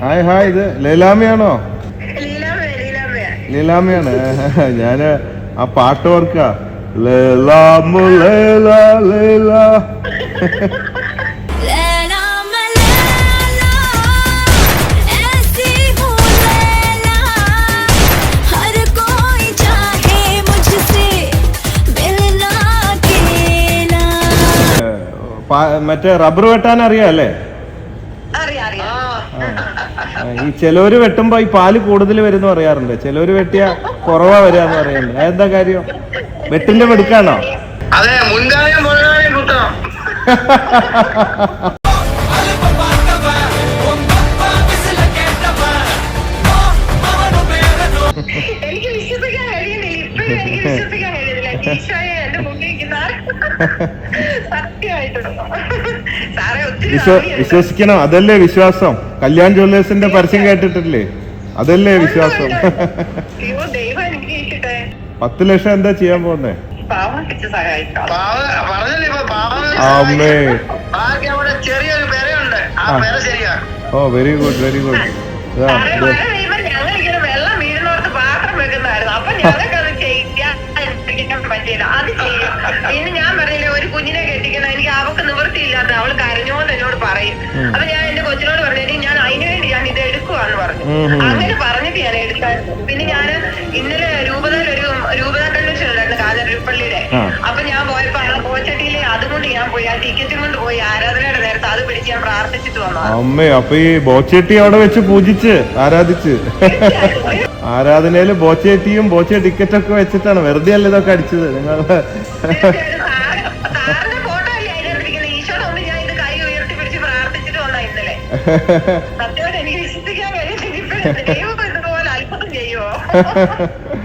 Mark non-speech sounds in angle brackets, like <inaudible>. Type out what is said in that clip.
Hi hi ഇത് ലീലാമയാണോ ലീലാമയാണ് <laughs> ഞാൻ ആ പാട്ട് ഓർക്കാ. ലീലാമു <laughs> മറ്റേ റബ്ബർ വെട്ടാൻ അറിയാം അല്ലേ ഈ ചിലവര് വെട്ടുമ്പോ ഈ പാൽ കൂടുതൽ വരുന്ന പറയാറുണ്ട്. ചിലവര് വെട്ടിയ കുറവാ വരാന്ന് പറയുന്നുണ്ട് അതെന്താ കാര്യം? വെട്ടിന്റെ വെടുക്കാണോ അതെ മുൻകാലം മുതലാളിയും കുത്തണം എനിക്ക് വിശ്വസിക്കാൻ കഴിയുന്നില്ല. ഇപ്പോഴും എനിക്ക് വിശ്വസിക്കാൻ കഴിയുന്നില്ല. ഈശോയെ എന്റെ മുന്നിരിക്കുന്ന സത്യമായിട്ടും വിശ്വസിക്കണം. അതല്ലേ വിശ്വാസം. കല്യാൺ ജ്വല്ലേഴ്സിന്റെ പരസ്യം കേട്ടിട്ടില്ലേ? അതല്ലേ വിശ്വാസം. പത്ത് ലക്ഷം എന്താ ചെയ്യാൻ പോകുന്നേ? അമ്മേ oh very good very good. സാറേ നിവൃത്തിയില്ലാത്ത അവൾ കരഞ്ഞോന്ന് എന്നോട് പറയും. അപ്പൊ ഞാൻ എന്റെ കൊച്ചിനോട് പറഞ്ഞു ഞാൻ അതിനു വേണ്ടി ഞാൻ ഇത് എടുക്കുവാന്ന് പറഞ്ഞു. അങ്ങനെ പറഞ്ഞിട്ട് ഞാൻ എടുത്തായിരുന്നു. പിന്നെ ഞാൻ ഇന്നലെ രൂപതയിൽ ഒരു രൂപത കൺവെൻഷൻ ഉണ്ടായിരുന്നു കാഞ്ഞിരപ്പള്ളിയുടെ ആ. അപ്പൊ ഞാൻ പോയപ്പോ ആ കോച്ചട്ടിയിലെ അതുകൊണ്ട് ഞാൻ പോയി ആ ടിക്കറ്റും കൊണ്ട് പോയി ആരാധനയുടെ നേരത്തെ അത് പിടിച്ച് ഞാൻ പ്രാർത്ഥിച്ചിട്ട് വന്നു. അമ്മേ അപ്പൊ ഈ ബോച്ചേട്ടി അവിടെ വെച്ച് പൂജിച്ച് ആരാധിച്ച്? ആരാധനയിൽ ബോച്ചേട്ടിയും ബോച്ചേ ടിക്കറ്റൊക്കെ വെച്ചിട്ടാണ് വെറുതെ അല്ല ഇതൊക്കെ അടിച്ചത്? നിങ്ങൾ സത്യമായിട്ട് എനിക്ക് വിശ്വസിക്കാൻ കഴിയുന്നില്ല <laughs>